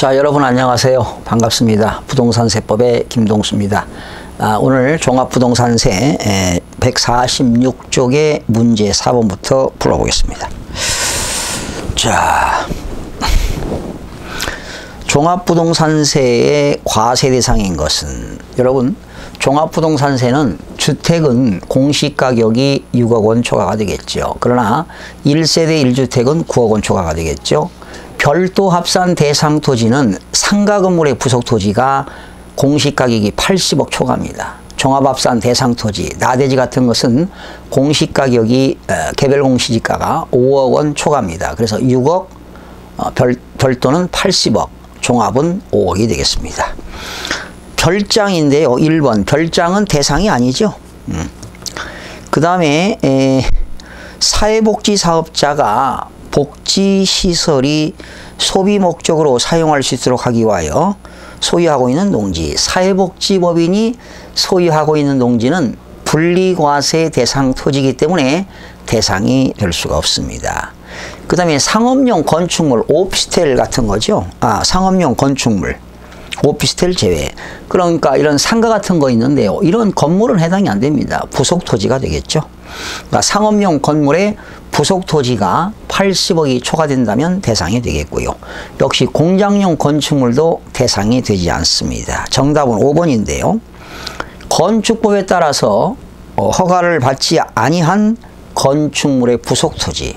자, 여러분 안녕하세요. 반갑습니다. 부동산 세법의 김동수입니다. 아, 오늘 종합부동산세 146쪽의 문제 4번부터 풀어보겠습니다. 자, 종합부동산세의 과세 대상인 것은 여러분 종합부동산세는 주택은 공시가격이 6억 원 초과가 되겠죠. 그러나 1세대 1주택은 9억 원 초과가 되겠죠. 별도 합산 대상 토지는 상가 건물의 부속 토지가 공시 가격이 80억 초과입니다. 종합합산 대상 토지, 나대지 같은 것은 공시 가격이 개별 공시지가가 5억 원 초과입니다. 그래서 6억, 어, 별, 별도는 80억, 종합은 5억이 되겠습니다. 별장인데요. 1번 별장은 대상이 아니죠. 음. 그 다음에 사회복지 사업자가 복지시설이 소비 목적으로 사용할 수 있도록 하기 위하여 소유하고 있는 농지 사회복지법인이 소유하고 있는 농지는 분리과세 대상 토지이기 때문에 대상이 될 수가 없습니다. 그 다음에 상업용 건축물 오피스텔 같은 거죠. 아 상업용 건축물 오피스텔 제외. 그러니까 이런 상가 같은 거 있는데요. 이런 건물은 해당이 안 됩니다. 부속 토지가 되겠죠. 그러니까 상업용 건물의 부속 토지가 80억이 초과된다면 대상이 되겠고요. 역시 공장용 건축물도 대상이 되지 않습니다. 정답은 5번인데요. 건축법에 따라서 어, 허가를 받지 아니한 건축물의 부속 토지.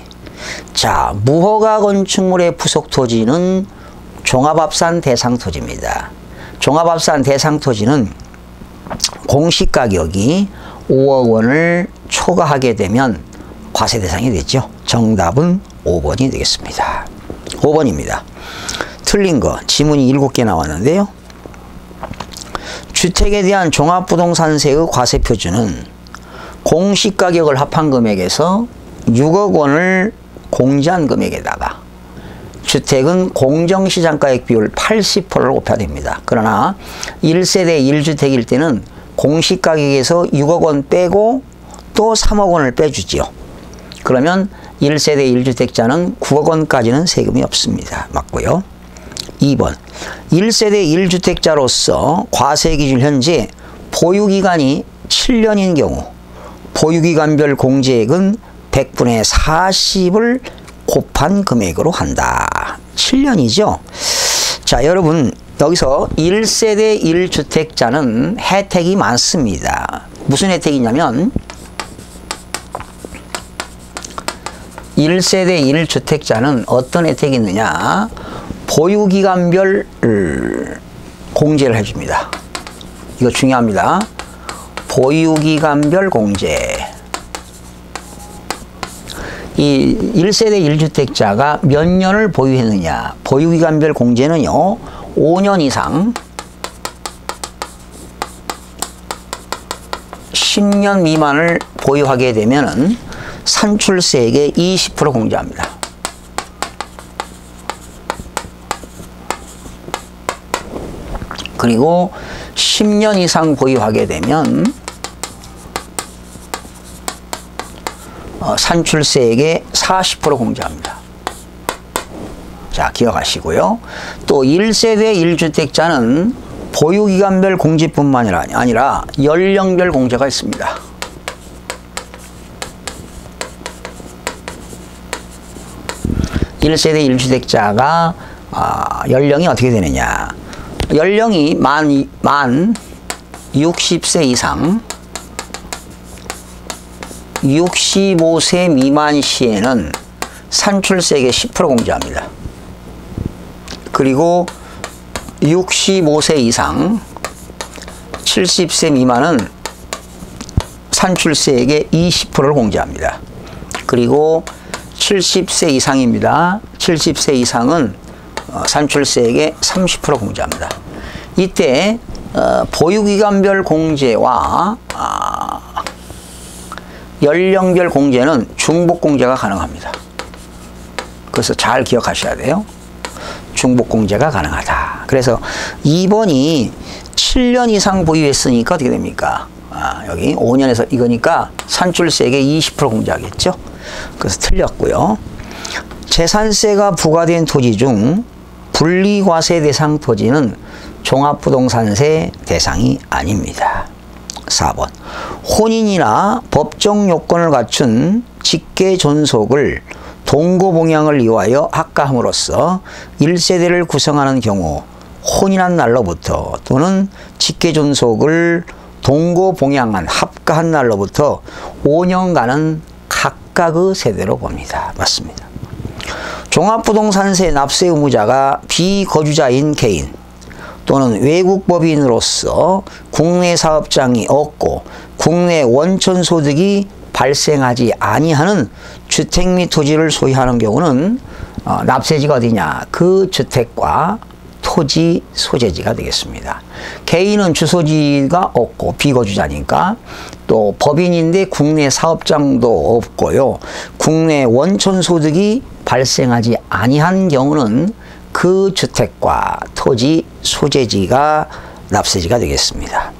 자, 무허가 건축물의 부속 토지는 종합합산 대상 토지입니다. 종합합산 대상 토지는 공시가격이 5억 원을 초과하게 되면 과세 대상이 되죠. 정답은 5번이 되겠습니다. 5번입니다. 틀린 거 지문이 7개 나왔는데요. 주택에 대한 종합부동산세의 과세 표준은 공시가격을 합한 금액에서 6억 원을 공제한 금액에다가 주택은 공정시장가액 비율 80%를 곱해야 됩니다. 그러나 1세대 1주택일 때는 공시가격에서 6억 원 빼고 또 3억 원을 빼주지요. 그러면 1세대 1주택자는 9억 원까지는 세금이 없습니다. 맞고요. 2번 1세대 1주택자로서 과세 기준 현재 보유기간이 7년인 경우 보유기간별 공제액은 100분의 40을 곱한 금액으로 한다. 7년이죠. 자, 여러분 여기서 1세대 1주택자는 혜택이 많습니다. 무슨 혜택이냐면 1세대 1주택자는 어떤 혜택이 있느냐 보유기간별 공제를 해줍니다. 이거 중요합니다. 보유기간별 공제 이 1세대 1주택자가 몇 년을 보유했느냐 보유기간별 공제는요 5년 이상 10년 미만을 보유하게 되면은 산출세액의 20% 공제합니다. 그리고 10년 이상 보유하게 되면 어, 산출세액의 40% 공제합니다. 자, 기억하시고요. 또 1세대 1주택자는 보유기간별 공제뿐만 아니라 연령별 공제가 있습니다. 1세대 1주택자가 아, 연령이 어떻게 되느냐. 연령이 만, 만 60세 이상 65세 미만 시에는 산출세액의 10% 공제합니다. 그리고 65세 이상 70세 미만은 산출세액의 20%를 공제합니다. 그리고 70세 이상입니다. 70세 이상은 어, 산출세액의 30% 공제합니다. 이때 어, 보유기간별 공제와 아, 연령별 공제는 중복 공제가 가능합니다. 그래서 잘 기억하셔야 돼요. 중복 공제가 가능하다. 그래서 2번이 7년 이상 보유했으니까 어떻게 됩니까? 아, 여기 5년에서 이거니까 산출세액의 20% 공제하겠죠. 그래서 틀렸고요. 재산세가 부과된 토지 중 분리과세 대상 토지는 종합부동산세 대상이 아닙니다. 4번 혼인이나 법정 요건을 갖춘 직계 존속을 동거봉양을 이용하여 합가함으로써 1세대를 구성하는 경우 혼인한 날로부터 또는 직계 존속을 동거봉양한 합가한 날로부터 5년간은 각 각의 세대로 봅니다. 맞습니다. 종합부동산세 납세 의무자가 비거주자인 개인 또는 외국 법인으로서 국내 사업장이 없고 국내 원천 소득이 발생하지 아니하는 주택 및 토지를 소유하는 경우는 어, 납세지가 어디냐 그 주택과 토지 소재지가 되겠습니다. 개인은 주소지가 없고 비거주자니까 또 법인인데 국내 사업장도 없고요. 국내 원천 소득이 발생하지 아니한 경우는 그 주택과 토지 소재지가 납세지가 되겠습니다.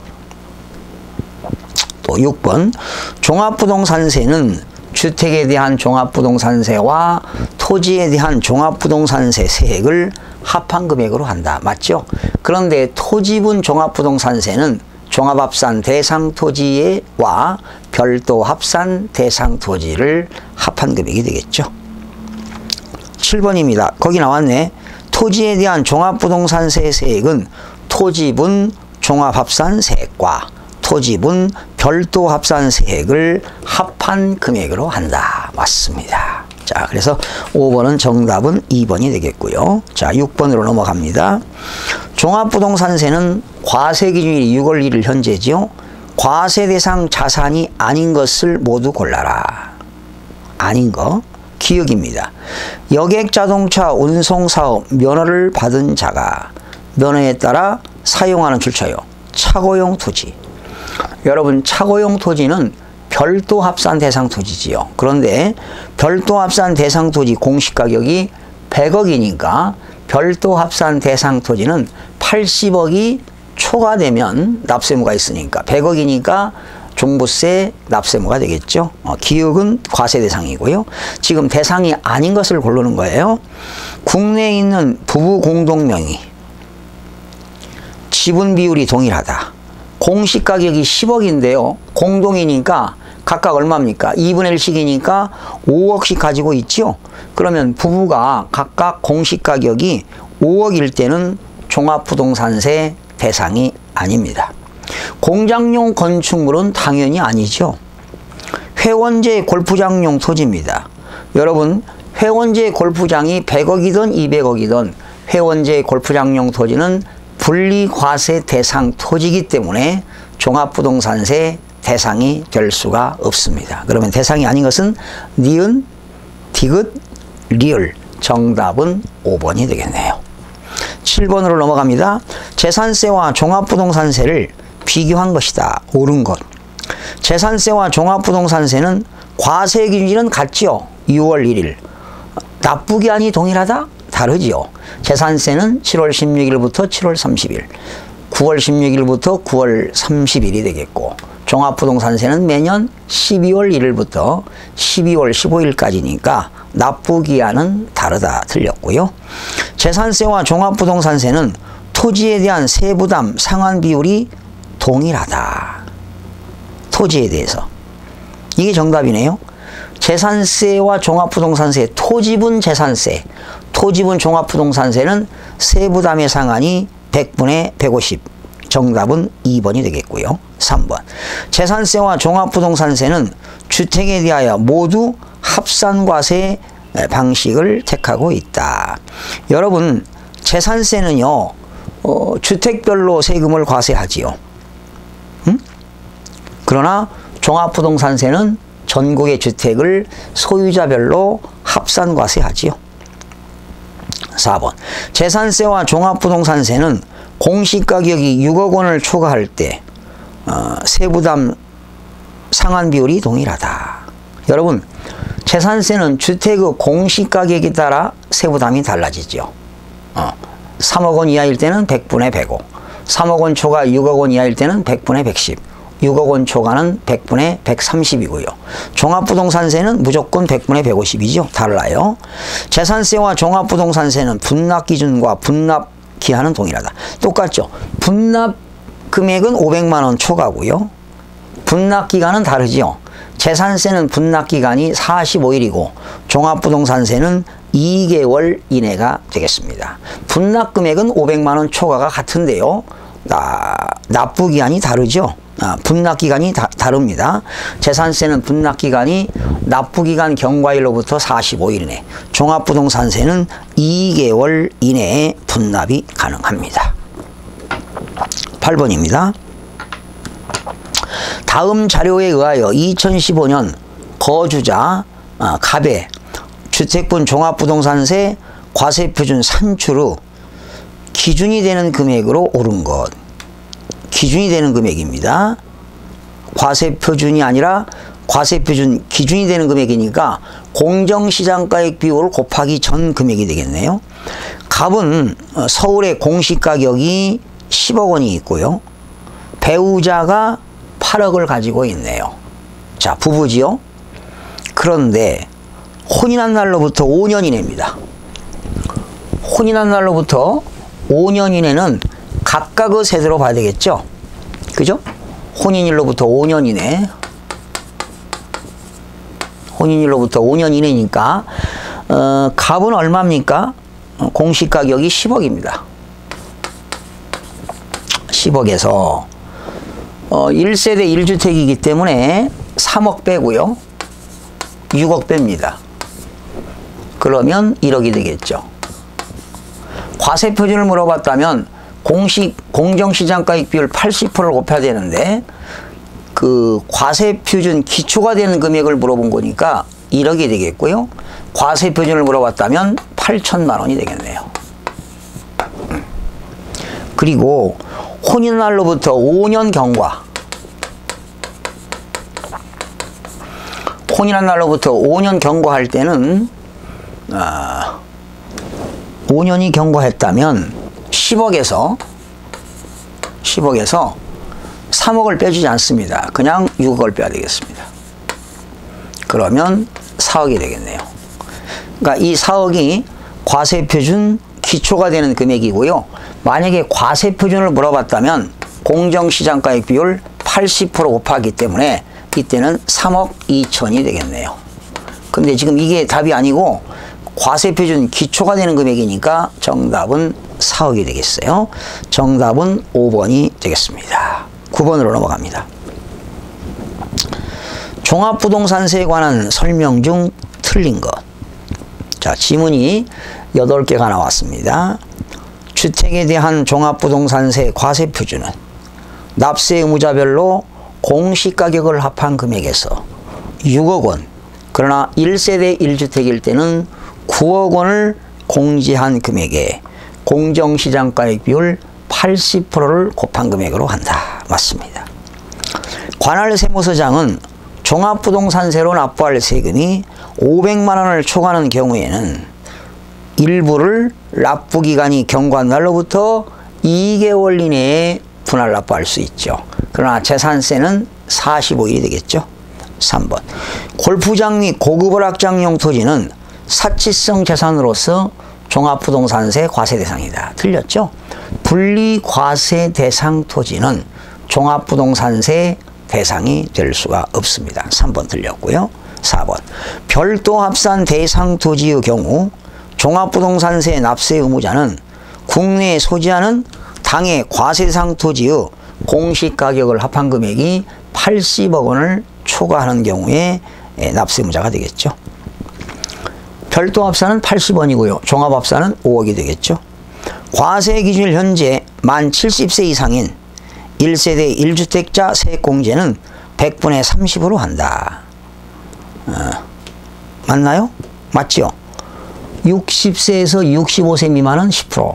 또 6번 종합부동산세는 주택에 대한 종합부동산세와 토지에 대한 종합부동산세 세액을 합한 금액으로 한다. 맞죠? 그런데 토지분 종합부동산세는 종합합산 대상 토지와 별도 합산 대상 토지를 합한 금액이 되겠죠. 7번입니다. 거기 나왔네. 토지에 대한 종합부동산세 세액은 토지분 종합합산 세액과 토지분 별도 합산세액을 합한 금액으로 한다. 맞습니다. 자, 그래서 5번은 정답은 2번이 되겠고요. 자, 6번으로 넘어갑니다. 종합부동산세는 과세 기준일이 6월 1일 현재지요. 과세 대상 자산이 아닌 것을 모두 골라라. 아닌 거. 기억입니다. 여객 자동차 운송 사업 면허를 받은 자가 면허에 따라 사용하는 출처요. 차고용 토지. 여러분 차고용 토지는 별도 합산 대상 토지지요. 그런데 별도 합산 대상 토지 공시 가격이 100억이니까 별도 합산 대상 토지는 80억이 초과되면 납세무가 있으니까 100억이니까 종부세 납세무가 되겠죠. 어, 기억은 과세 대상이고요. 지금 대상이 아닌 것을 고르는 거예요. 국내에 있는 부부 공동명의 지분 비율이 동일하다. 공시 가격이 10억인데요. 공동이니까 각각 얼마입니까? 2분의 1씩이니까 5억씩 가지고 있죠. 그러면 부부가 각각 공시 가격이 5억일 때는 종합부동산세 대상이 아닙니다. 공장용 건축물은 당연히 아니죠. 회원제 골프장용 토지입니다. 여러분 회원제 골프장이 100억이든 200억이든 회원제 골프장용 토지는 분리과세 대상 토지이기 때문에 종합부동산세 대상이 될 수가 없습니다. 그러면 대상이 아닌 것은 니은, 디귿, 리을 정답은 5번이 되겠네요. 7번으로 넘어갑니다. 재산세와 종합부동산세를 비교한 것이다. 옳은 것. 재산세와 종합부동산세는 과세 기준일은 같지요. 6월 1일. 납부기한이 동일하다? 다르지요. 재산세는 7월 16일부터 7월 30일, 9월 16일부터 9월 30일이 되겠고 종합부동산세는 매년 12월 1일부터 12월 15일까지니까 납부기한은 다르다 틀렸고요. 재산세와 종합부동산세는 토지에 대한 세부담 상환 비율이 동일하다. 토지에 대해서. 이게 정답이네요. 재산세와 종합부동산세, 토지분 재산세, 토지분 종합부동산세는 세부담의 상한이 100분의 150. 정답은 2번이 되겠고요. 3번. 재산세와 종합부동산세는 주택에 대하여 모두 합산과세 방식을 택하고 있다. 여러분, 재산세는요, 어, 주택별로 세금을 과세하지요. 응? 그러나 종합부동산세는 전국의 주택을 소유자별로 합산과세하지요. 4번. 재산세와 종합부동산세는 공시가격이 6억 원을 초과할 때 어, 세부담 상환 비율이 동일하다. 여러분 재산세는 주택의 공시가격에 따라 세부담이 달라지죠. 어, 3억 원 이하일 때는 100분의 105, 3억 원 초과 6억 원 이하일 때는 100분의 110, 6억 원 초과는 100분의 130이고요. 종합부동산세는 무조건 100분의 150이죠. 달라요. 재산세와 종합부동산세는 분납 기준과 분납 기한은 동일하다. 똑같죠. 분납 금액은 500만 원 초과고요. 분납 기간은 다르죠. 재산세는 분납 기간이 45일이고 종합부동산세는 2개월 이내가 되겠습니다. 분납 금액은 500만 원 초과가 같은데요. 나, 납부 기한이 다르죠. 아, 분납 기간이 다, 다릅니다. 재산세는 분납 기간이 납부 기간 경과일로부터 45일 이내, 종합부동산세는 2개월 이내에 분납이 가능합니다. 8번입니다. 다음 자료에 의하여 2015년 거주자 아, 갑의 주택분 종합부동산세 과세표준 산출 후 기준이 되는 금액으로 오른 것. 기준이 되는 금액입니다. 과세 표준이 아니라 과세 표준 기준이 되는 금액이니까 공정시장가액 비율 곱하기 전 금액이 되겠네요. 갑은 어, 서울의 공시가격이 10억 원이 있고요. 배우자가 8억을 가지고 있네요. 자, 부부지요? 그런데 혼인한 날로부터 5년 이내입니다. 혼인한 날로부터 5년 이내는 각각의 세대로 봐야 되겠죠? 그죠? 혼인일로부터 5년 이내. 혼인일로부터 5년 이내니까, 어, 값은 얼마입니까? 어, 공시 가격이 10억입니다. 10억에서, 어, 1세대 1주택이기 때문에 3억 빼고요. 6억 뺍니다. 그러면 1억이 되겠죠. 과세 표준을 물어봤다면 공식 공정시장가액 비율 80%를 곱해야 되는데 그 과세 표준 기초가 되는 금액을 물어본 거니까 1억이 되겠고요. 과세 표준을 물어봤다면 8천만 원이 되겠네요. 그리고 혼인날로부터 5년 경과 혼인한 날로부터 5년 경과할 때는 아, 5년이 경과했다면 10억에서 10억에서 3억을 빼주지 않습니다. 그냥 6억을 빼야 되겠습니다. 그러면 4억이 되겠네요. 그러니까 이 4억이 과세표준 기초가 되는 금액이고요. 만약에 과세표준을 물어봤다면 공정시장가액 비율 80% 곱하기 때문에 이때는 3억 2천이 되겠네요. 근데 지금 이게 답이 아니고 과세표준 기초가 되는 금액이니까 정답은 4억이 되겠어요. 정답은 5번이 되겠습니다. 9번으로 넘어갑니다. 종합부동산세에 관한 설명 중 틀린 것. 자, 지문이 8개가 나왔습니다. 주택에 대한 종합부동산세 과세표준은 납세 의무자별로 공시가격을 합한 금액에서 6억 원, 그러나 1세대 1주택일 때는 9억 원을 공제한 금액에 공정시장가액 비율 80%를 곱한 금액으로 한다. 맞습니다. 관할 세무서장은 종합부동산세로 납부할 세금이 500만 원을 초과하는 경우에는 일부를 납부기간이 경과한 날로부터 2개월 이내에 분할 납부할 수 있죠. 그러나 재산세는 45일이 되겠죠. 3번. 골프장 및 고급 오락장 용 토지는 사치성 재산으로서 종합부동산세 과세 대상이다. 틀렸죠? 분리과세 대상 토지는 종합부동산세 대상이 될 수가 없습니다. 3번 틀렸고요. 4번. 별도 합산 대상 토지의 경우 종합부동산세 납세 의무자는 국내에 소지하는 당해 과세상 토지의 공시가격을 합한 금액이 80억 원을 초과하는 경우에 납세무자가 되겠죠. 별도 합산은 80원이고요. 종합 합산은 5억이 되겠죠. 과세 기준 현재 만 70세 이상인 1세대 1주택자 세액공제는 100분의 30으로 한다. 어, 맞나요? 맞죠? 60세에서 65세 미만은 10%,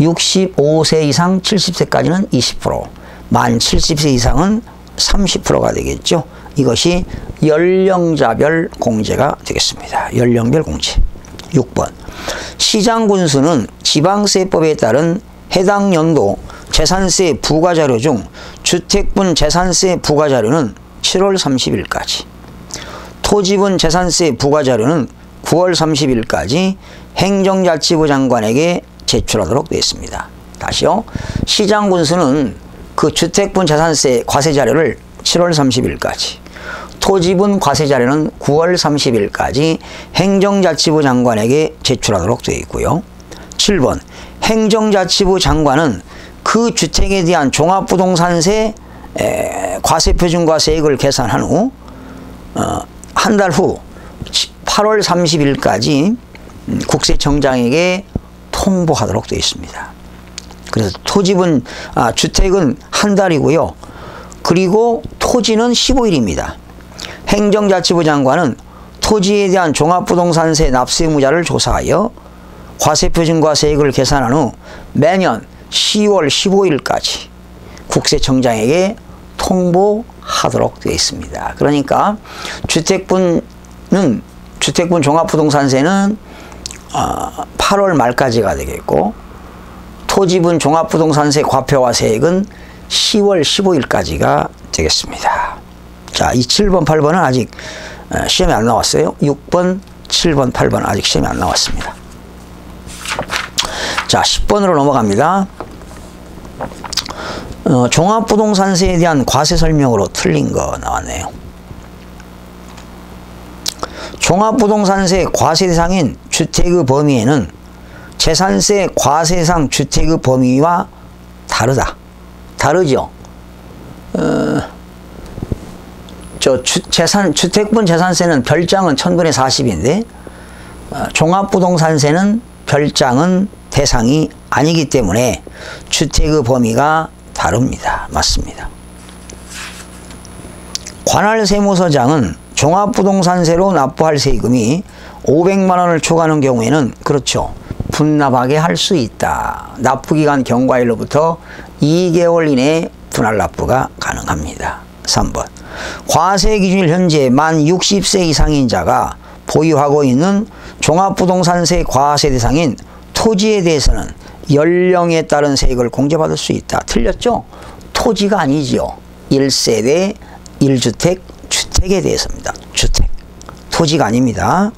65세 이상 70세까지는 20%, 만 70세 이상은 30%가 되겠죠. 이것이 연령자별 공제가 되겠습니다. 연령별 공제. 6번. 시장 군수는 지방세법에 따른 해당 연도 재산세 부과자료 중 주택분 재산세 부과자료는 7월 30일까지 토지분 재산세 부과자료는 9월 30일까지 행정자치부 장관에게 제출하도록 되어 있습니다. 다시요. 시장 군수는 그 주택분 재산세 과세 자료를 7월 30일까지 토지분 과세 자료는 9월 30일까지 행정자치부 장관에게 제출하도록 되어 있고요. 7번 행정자치부 장관은 그 주택에 대한 종합부동산세 과세표준과 세액을 계산한 후 어, 한달후 8월 30일까지 음, 국세청장에게 통보하도록 되어 있습니다. 그래서 토지분 아, 주택은 한 달이고요. 그리고 토지는 15일입니다. 행정자치부 장관은 토지에 대한 종합부동산세 납세무자를 조사하여 과세표준과 세액을 계산한 후 매년 10월 15일까지 국세청장에게 통보하도록 되어 있습니다. 그러니까 주택분은 주택분 종합부동산세는 8월 어, 말까지가 되겠고 토지분 종합부동산세 과표와 세액은 10월 15일까지가 되겠습니다. 자, 이 7번, 8번은 아직 어, 시험에 안 나왔어요. 6번, 7번, 8번 아직 시험에 안 나왔습니다. 자, 10번으로 넘어갑니다. 어, 종합부동산세에 대한 과세 설명으로 틀린 거 나왔네요. 종합부동산세 과세 대상인 주택의 범위에는 재산세 과세상 주택의 범위와 다르다. 다르죠. 어, 저 주, 재산 주택분 재산세는 별장은 천분의 40인데 어, 종합부동산세는 별장은 대상이 아니기 때문에 주택의 범위가 다릅니다. 맞습니다. 관할 세무서장은 종합부동산세로 납부할 세금이 500만 원을 초과하는 경우에는 그렇죠. 분납하게 할 수 있다. 납부기간 경과일로부터 2개월 이내 분할 납부가 가능합니다. 3번 과세 기준일 현재 만 60세 이상인 자가 보유하고 있는 종합부동산세 과세 대상인 토지에 대해서는 연령에 따른 세액을 공제받을 수 있다. 틀렸죠? 토지가 아니지요. 1세대 1주택 주택에 대해서입니다. 주택. 토지가 아닙니다.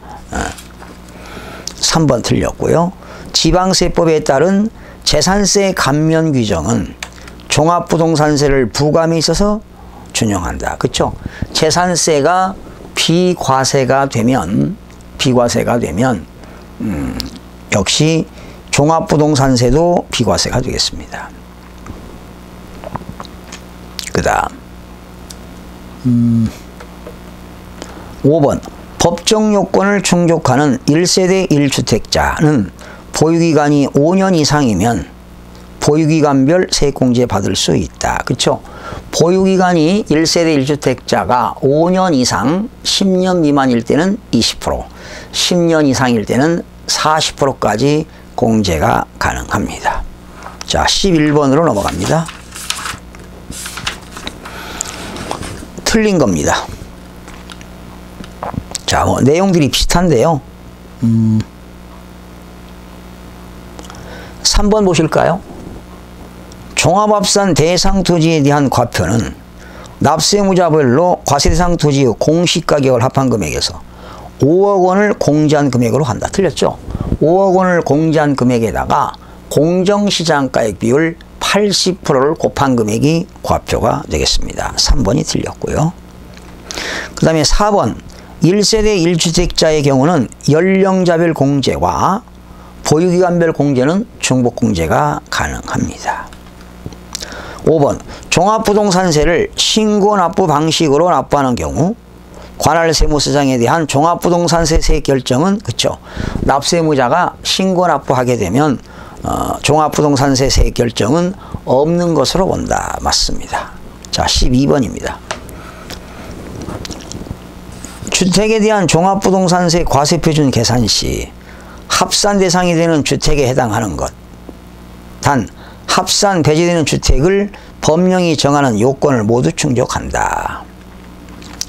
3번 어. 틀렸고요. 지방세법에 따른 재산세 감면 규정은 종합부동산세를 부감에 있어서 준용한다. 그렇죠? 재산세가 비과세가 되면 비과세가 되면 음, 역시 종합부동산세도 비과세가 되겠습니다. 그 다음 음, 5번 법정 요건을 충족하는 1세대 1주택자는 보유기간이 5년 이상이면 보유기간별 세액공제 받을 수 있다. 그렇죠? 보유기간이 1세대 1주택자가 5년 이상 10년 미만일 때는 20% 10년 이상일 때는 40%까지 공제가 가능합니다. 자, 11번으로 넘어갑니다. 틀린 겁니다. 자, 뭐 내용들이 비슷한데요. 음, 3번 보실까요? 종합합산 대상 토지에 대한 과표는 납세무자별로 과세대상 토지의 공시가격을 합한 금액에서 5억 원을 공제한 금액으로 한다. 틀렸죠? 5억 원을 공제한 금액에다가 공정시장가액 비율 80%를 곱한 금액이 과표가 되겠습니다. 3번이 틀렸고요. 그 다음에 4번 1세대 1주택자의 경우는 연령자별 공제와 보유기간별 공제는 중복 공제가 가능합니다. 5번 종합부동산세를 신고납부 방식으로 납부하는 경우 관할 세무서장에 대한 종합부동산세 세액 결정은 그쵸? 납세무자가 신고납부하게 되면 어, 종합부동산세 세액 결정은 없는 것으로 본다. 맞습니다. 자 12번입니다. 주택에 대한 종합부동산세 과세표준 계산 시 합산 대상이 되는 주택에 해당하는 것. 단 합산 배제되는 주택을 법령이 정하는 요건을 모두 충족한다.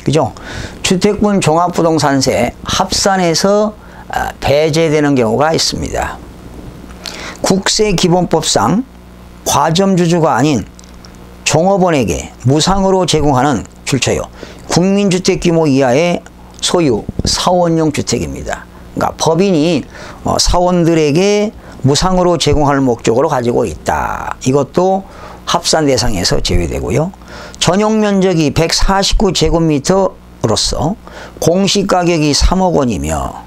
그죠? 주택분 종합부동산세 합산에서 아, 배제되는 경우가 있습니다. 국세기본법상 과점주주가 아닌 종업원에게 무상으로 제공하는 출처요. 국민주택 규모 이하의 소유 사원용 주택입니다. 그러니까 법인이 어, 사원들에게 무상으로 제공할 목적으로 가지고 있다. 이것도 합산 대상에서 제외되고요. 전용 면적이 149제곱미터로서 공시 가격이 3억 원이며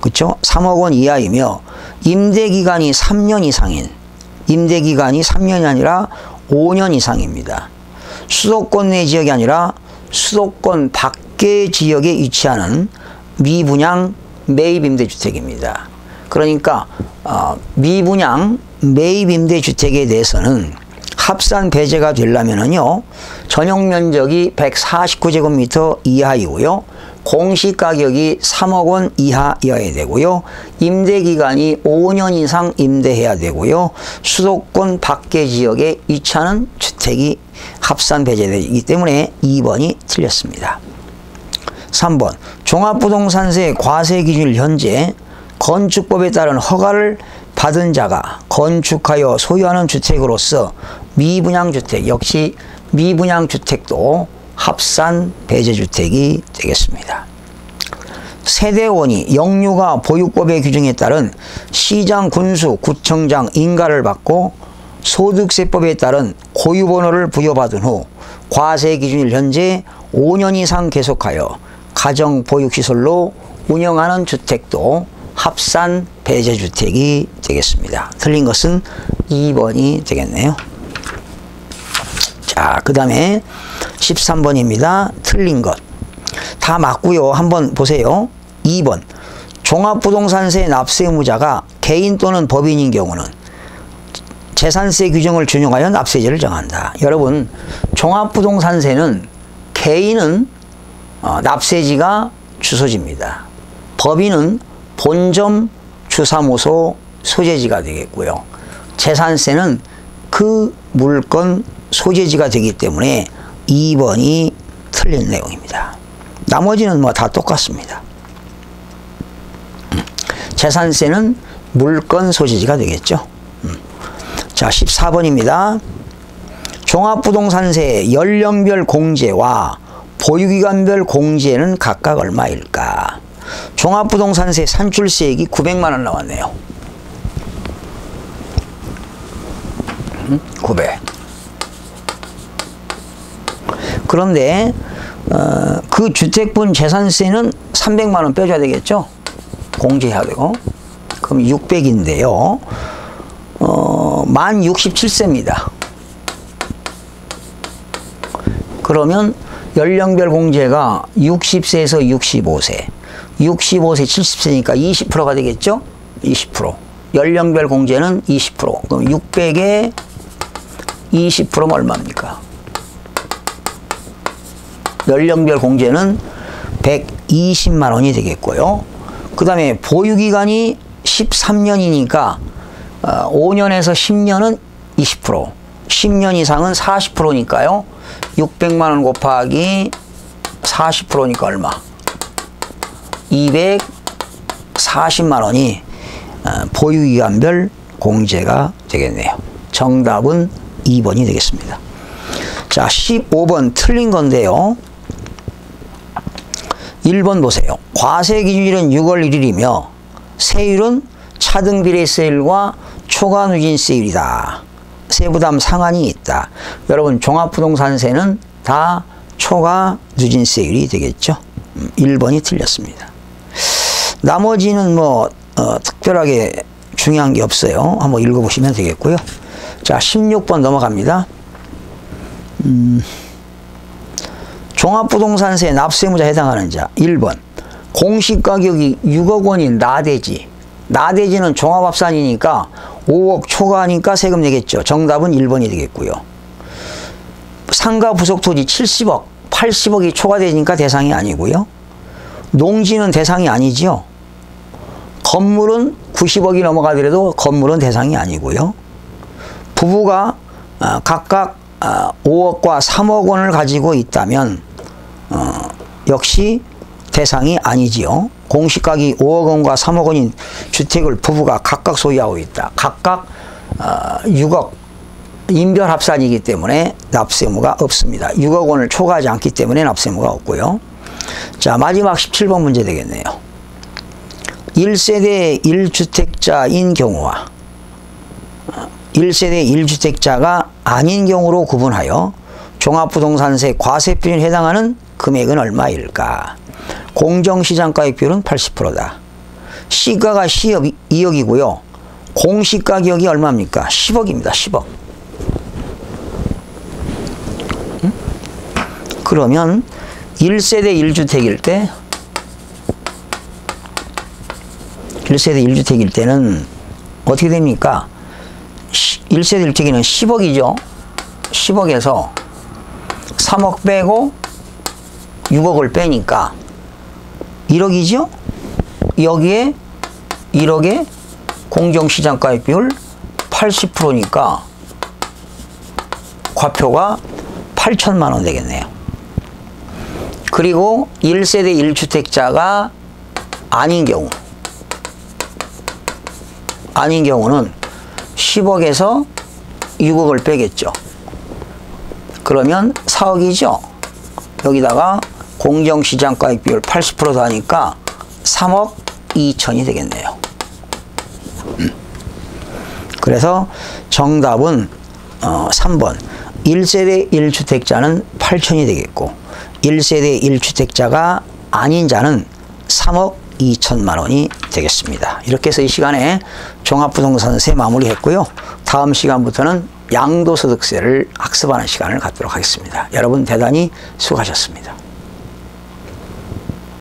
그렇죠? 3억 원 이하이며 임대 기간이 3년 이상인 임대 기간이 3년이 아니라 5년 이상입니다. 수도권 내 지역이 아니라 수도권 밖의 지역에 위치하는 미분양 매입 임대주택입니다. 그러니까 어, 미분양 매입 임대주택에 대해서는 합산 배제가 되려면은요 전용 면적이 149제곱미터 이하이고요 공시 가격이 3억 원 이하여야 되고요 임대 기간이 5년 이상 임대해야 되고요 수도권 밖의 지역에 위치하는 주택이 합산 배제되기 때문에 2번이 틀렸습니다. 3번 종합부동산세 과세 기준일 현재 건축법에 따른 허가를 받은 자가 건축하여 소유하는 주택으로서 미분양주택 역시 미분양주택도 합산 배제주택이 되겠습니다. 세대원이 영유가 보유법의 규정에 따른 시장 군수 구청장 인가를 받고 소득세법에 따른 고유번호를 부여받은 후 과세 기준일 현재 5년 이상 계속하여 가정 보육시설로 운영하는 주택도 합산 배제주택이 되겠습니다. 틀린 것은 2번이 되겠네요. 자, 그 다음에 13번입니다. 틀린 것. 다 맞고요. 한번 보세요. 2번. 종합부동산세 납세의무자가 개인 또는 법인인 경우는 재산세 규정을 준용하여 납세제를 정한다. 여러분, 종합부동산세는 개인은 어, 납세지가 주소지입니다. 법인은 본점 주사무소 소재지가 되겠고요. 재산세는 그 물건 소재지가 되기 때문에 2번이 틀린 내용입니다. 나머지는 뭐 다 똑같습니다. 음. 재산세는 물건 소재지가 되겠죠. 음. 자, 14번입니다. 종합부동산세 연령별 공제와 보유기간별 공제는 각각 얼마일까? 종합부동산세 산출세액이 900만 원 나왔네요. 900. 그런데 어, 그 주택분 재산세는 300만 원 빼줘야 되겠죠? 공제해야 되고. 그럼 600인데요. 어, 만 67세입니다. 그러면 연령별 공제가 60세에서 65세. 65세 70세니까 20%가 되겠죠? 20%. 연령별 공제는 20%. 그럼 600에 20%면 얼마입니까? 연령별 공제는 120만 원이 되겠고요. 그 다음에 보유기간이 13년이니까 5년에서 10년은 20%, 10년 이상은 40%니까요. 600만 원 곱하기 40%니까 얼마? 240만 원이 어, 보유기간별 공제가 되겠네요. 정답은 2번이 되겠습니다. 자, 15번 틀린 건데요. 1번 보세요. 과세 기준일은 6월 1일이며 세율은 차등비례세율과 초과누진세율이다. 세부담 상한이 있다. 여러분 종합부동산세는 다 초과 누진세율이 되겠죠. 1번이 음, 틀렸습니다. 나머지는 뭐 어, 특별하게 중요한 게 없어요. 한번 읽어보시면 되겠고요. 자, 16번 넘어갑니다. 음, 종합부동산세 납세의무자 해당하는 자 1번 공시가격이 6억 원인 나대지 나대지는 종합합산이니까 5억 초과하니까 세금 내겠죠. 정답은 1번이 되겠고요. 상가 부속 토지 70억 80억이 초과되니까 대상이 아니고요. 농지는 대상이 아니죠. 건물은 90억이 넘어가더라도 건물은 대상이 아니고요. 부부가 어, 각각 5억과 어, 3억 원을 가지고 있다면 어, 역시 대상이 아니지요. 공시가격이 5억 원과 3억 원인 주택을 부부가 각각 소유하고 있다. 각각 어, 6억 인별합산이기 때문에 납세무가 없습니다. 6억 원을 초과하지 않기 때문에 납세무가 없고요. 자, 마지막 17번 문제 되겠네요. 1세대 1주택자인 경우와 1세대 1주택자가 아닌 경우로 구분하여 종합부동산세 과세표준에 해당하는 금액은 얼마일까? 공정시장가액 비율은 80%다. 시가가 2억이고요. 공시가격이 얼마입니까? 10억입니다. 10억. 그러면 1세대 1주택일 때 1세대 1주택일 때는 어떻게 됩니까? 1세대 1주택에는 10억이죠. 10억에서 3억 빼고 6억을 빼니까 1억이죠? 여기에 1억에 공정시장가액 비율 80%니까 과표가 8천만 원 되겠네요. 그리고 1세대 1주택자가 아닌 경우 아닌 경우는 10억에서 6억을 빼겠죠. 그러면 4억이죠. 여기다가 공정시장가액 비율 80% 하니까 3억 2천이 되겠네요. 그래서 정답은 어, 3번 1세대 1주택자는 8천이 되겠고 1세대 1주택자가 아닌 자는 3억 2천만 원이 되겠습니다. 이렇게 해서 이 시간에 종합부동산세 마무리했고요. 다음 시간부터는 양도소득세를 학습하는 시간을 갖도록 하겠습니다. 여러분 대단히 수고하셨습니다.